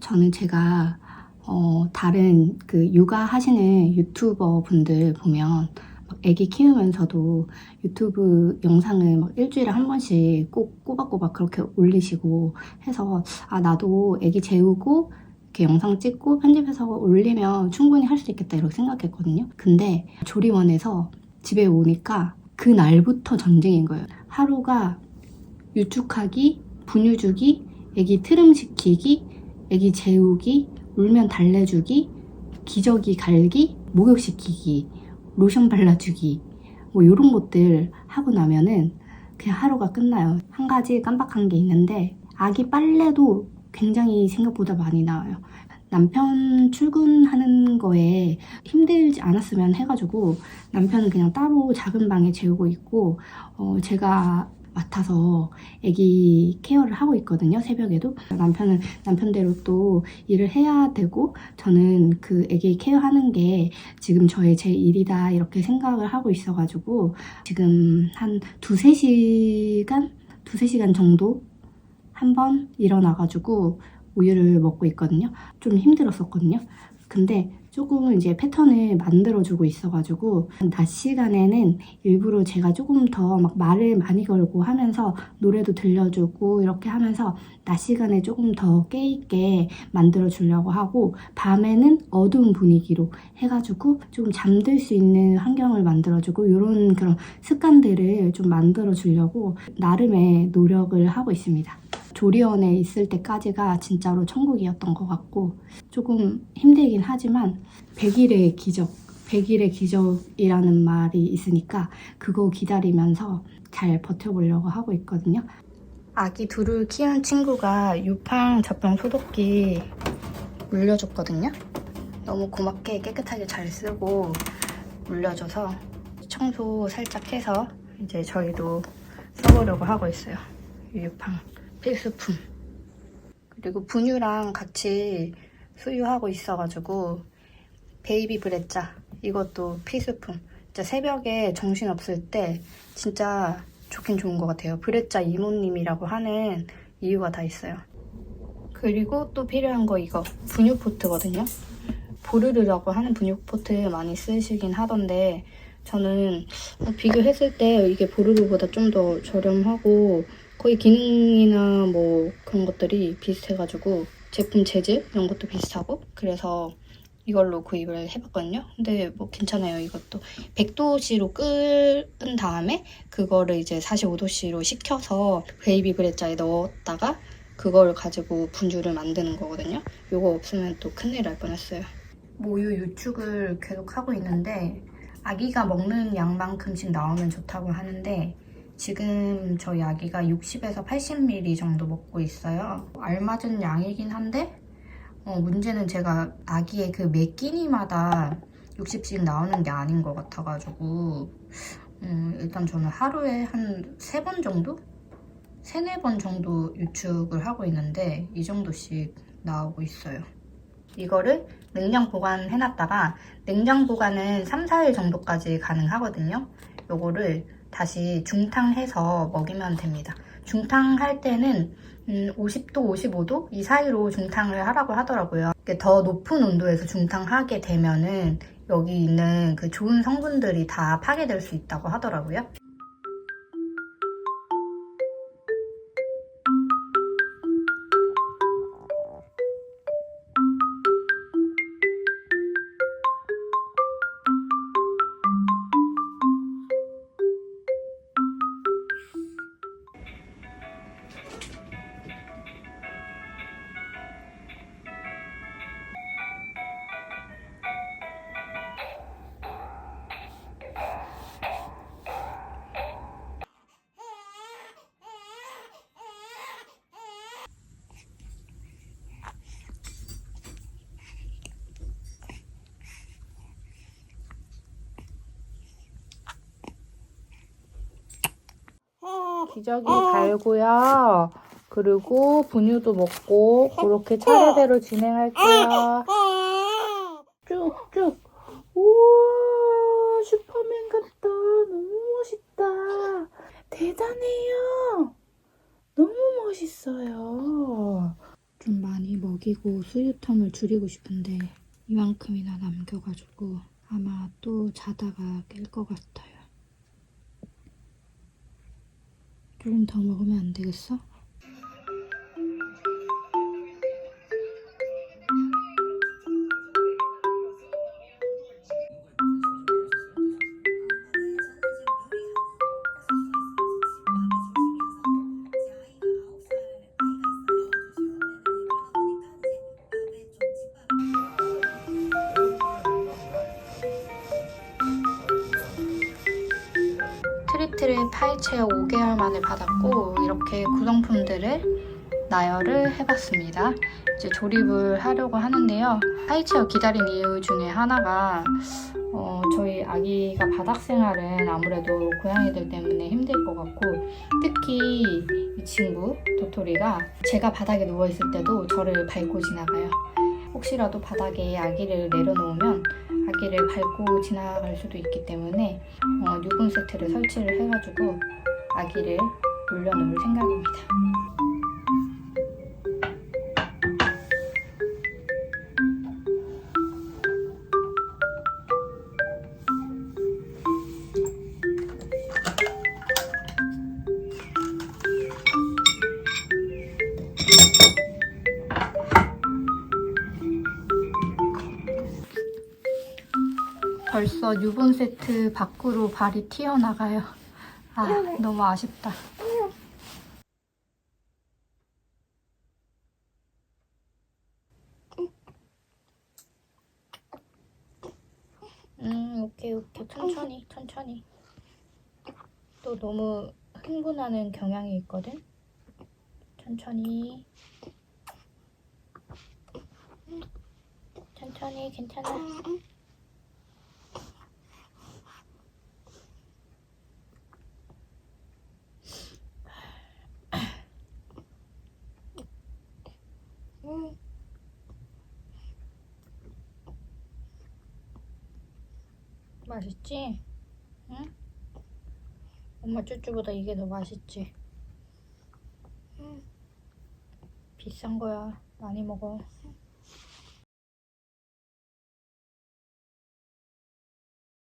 저는 제가 어, 다른 그 육아 하시는 유튜버 분들 보면 막 애기 키우면서도 유튜브 영상을 막 일주일에 한 번씩 꼭 꼬박꼬박 그렇게 올리시고 해서 아 나도 애기 재우고 이렇게 영상 찍고 편집해서 올리면 충분히 할 수 있겠다 이렇게 생각했거든요. 근데 조리원에서 집에 오니까 그 날부터 전쟁인 거예요. 하루가 유축하기, 분유 주기, 애기 트름 시키기, 애기 재우기, 울면 달래주기, 기저귀 갈기, 목욕시키기, 로션 발라주기 뭐 이런 것들 하고 나면은 그냥 하루가 끝나요. 한 가지 깜빡한 게 있는데 아기 빨래도 굉장히 생각보다 많이 나와요. 남편 출근하는 거에 힘들지 않았으면 해가지고 남편은 그냥 따로 작은 방에 재우고 있고 어, 제가 맡아서 아기 케어를 하고 있거든요 새벽에도. 남편은 남편대로 또 일을 해야 되고 저는 그 아기 케어하는 게 지금 저의 제 일이다 이렇게 생각을 하고 있어가지고 지금 한 두세 시간 두세 시간 정도 한 번 일어나가지고 우유를 먹고 있거든요. 좀 힘들었었거든요. 근데 조금 이제 패턴을 만들어주고 있어가지고 낮 시간에는 일부러 제가 조금 더 막 말을 많이 걸고 하면서 노래도 들려주고 이렇게 하면서 낮 시간에 조금 더 깨있게 만들어주려고 하고 밤에는 어두운 분위기로 해가지고 조금 잠들 수 있는 환경을 만들어주고 이런 그런 습관들을 좀 만들어주려고 나름의 노력을 하고 있습니다. 조리원에 있을 때까지가 진짜로 천국이었던 것 같고 조금 힘들긴 하지만 100일의 기적, 100일의 기적이라는 말이 있으니까 그거 기다리면서 잘 버텨보려고 하고 있거든요. 아기 둘을 키우는 친구가 유팡 젖병 소독기 물려줬거든요. 너무 고맙게 깨끗하게 잘 쓰고 물려줘서 청소 살짝 해서 이제 저희도 써보려고 하고 있어요. 유팡 필수품. 그리고 분유랑 같이 수유하고 있어가지고 베이비 브레짜 이것도 필수품. 진짜 새벽에 정신 없을 때 진짜 좋긴 좋은 것 같아요. 브레짜 이모님이라고 하는 이유가 다 있어요. 그리고 또 필요한 거 이거 분유 포트거든요. 보르르라고 하는 분유 포트 많이 쓰시긴 하던데 저는 비교했을 때 이게 보르르보다 좀 더 저렴하고 거의 기능이나 뭐 그런 것들이 비슷해가지고 제품 재질 이런 것도 비슷하고 그래서 이걸로 구입을 해봤거든요. 근데 뭐 괜찮아요. 이것도 100도씨로 끓은 다음에 그거를 이제 45도씨로 식혀서 베이비 브레자에 넣었다가 그걸 가지고 분유를 만드는 거거든요. 이거 없으면 또 큰일 날 뻔했어요. 모유 유축을 계속 하고 있는데 아기가 먹는 양만큼씩 나오면 좋다고 하는데 지금 저희 아기가 60에서 80ml 정도 먹고 있어요. 알맞은 양이긴 한데 어, 문제는 제가 아기의 그 매 끼니마다 60씩 나오는 게 아닌 것 같아가지고 음, 일단 저는 하루에 한 세 번 정도? 세네 번 정도 유축을 하고 있는데 이 정도씩 나오고 있어요. 이거를 냉장 보관해놨다가 냉장 보관은 3, 4일 정도까지 가능하거든요. 요거를 다시 중탕해서 먹이면 됩니다. 중탕할 때는 음, 50도, 55도 이 사이로 중탕을 하라고 하더라고요. 더 높은 온도에서 중탕하게 되면은 여기 있는 그 좋은 성분들이 다 파괴될 수 있다고 하더라고요. 기저귀 갈고요. 그리고 분유도 먹고 그렇게 차례대로 진행할게요. 쭉쭉. 우와 슈퍼맨 같다. 너무 멋있다. 대단해요. 너무 멋있어요. 좀 많이 먹이고 수유텀을 줄이고 싶은데 이만큼이나 남겨가지고 아마 또 자다가 깰 것 같아요. 조금 더 먹으면 안 되겠어? 트리트를 파이체어 5개월 만에 받았고 이렇게 구성품들을 나열을 해봤습니다. 이제 조립을 하려고 하는데요. 파이체어 기다린 이유 중에 하나가 어, 저희 아기가 바닥 생활은 아무래도 고양이들 때문에 힘들 것 같고 특히 이 친구 도토리가 제가 바닥에 누워 있을 때도 저를 밟고 지나가요. 혹시라도 바닥에 아기를 내려놓으면 아기를 밟고 지나갈 수도 있기 때문에 어, 유분 세트를 설치를 해가지고 아기를 올려놓을 생각입니다. 벌써 유분 세트 밖으로 발이 튀어나가요. 아, 너무 아쉽다. 음, 오케이, 오케이. 천천히, 천천히. 또 너무 흥분하는 경향이 있거든? 천천히. 천천히, 괜찮아. 맛있지? 응? 엄마 쭈쭈보다 이게 더 맛있지? 비싼 거야. 많이 먹어.